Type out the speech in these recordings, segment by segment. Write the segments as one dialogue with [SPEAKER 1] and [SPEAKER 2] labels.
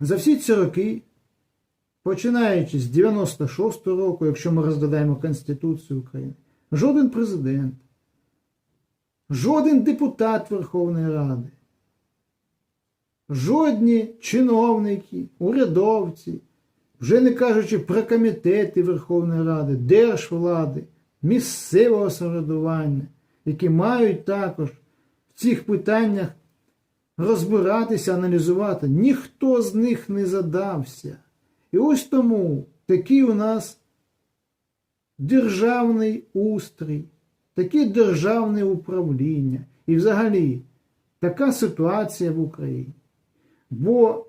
[SPEAKER 1] За всі ці роки, починаючи з 96-го року, якщо ми розглядаємо Конституцію України, жоден президент, жоден депутат Верховної Ради, жодні чиновники, урядовці, вже не кажучи про комітети Верховної Ради, держвлади, місцевого самоврядування, які мають також в цих питаннях розбиратися, аналізувати. Ніхто з них не задався. І ось тому такий у нас державний устрій, таке державне управління і взагалі така ситуація в Україні. Бо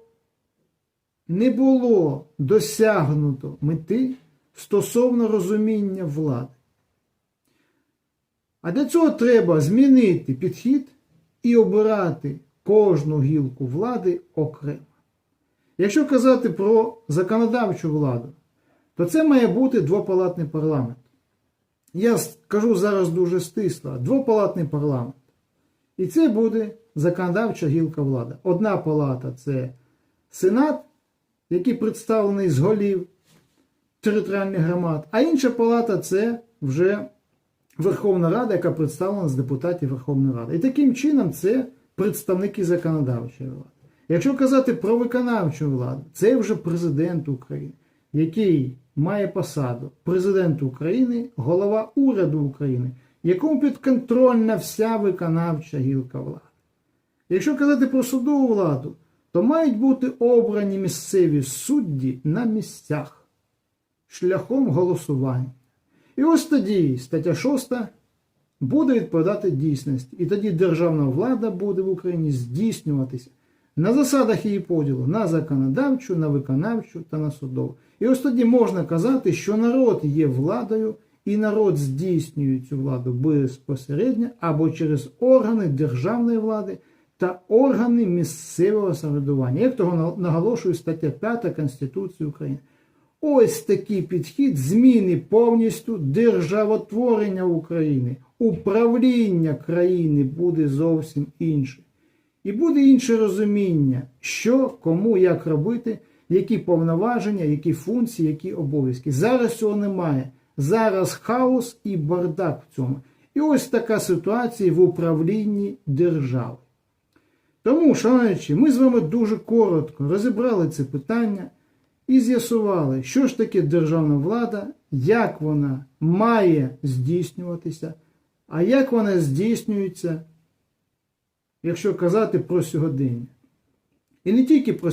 [SPEAKER 1] не було досягнуто мети стосовно розуміння влади. А для цього треба змінити підхід і обирати кожну гілку влади окремо. Якщо казати про законодавчу владу, то це має бути двопалатний парламент. Я скажу зараз дуже стисло: двопалатний парламент. І це буде законодавча гілка влади. Одна палата це Сенат, який представлений з голів територіальних громад, а інша палата це вже Верховна Рада, яка представлена з депутатів Верховної Ради. І таким чином це представники законодавчої влади. Якщо казати про виконавчу владу, це вже президент України, який має посаду президент України, голова уряду України, якому підконтрольна вся виконавча гілка влади. Якщо казати про судову владу, то мають бути обрані місцеві судді на місцях шляхом голосування. І ось тоді стаття 6 буде відповідати дійсності. І тоді державна влада буде в Україні здійснюватися на засадах її поділу на законодавчу, на виконавчу та на судову. І ось тоді можна казати, що народ є владою, і народ здійснює цю владу безпосередньо або через органи державної влади та органи місцевого самоврядування, як того наголошує стаття 5 Конституції України. Ось такий підхід зміни повністю державотворення України, управління країни буде зовсім інше. І буде інше розуміння, що, кому, як робити, які повноваження, які функції, які обов'язки. Зараз цього немає. Зараз хаос і бардак в цьому. І ось така ситуація в управлінні держави. Тому, шановні, ми з вами дуже коротко розібрали це питання і з'ясували, що ж таке державна влада, як вона має здійснюватися, а як вона здійснюється, якщо казати про сьогодення. І не тільки про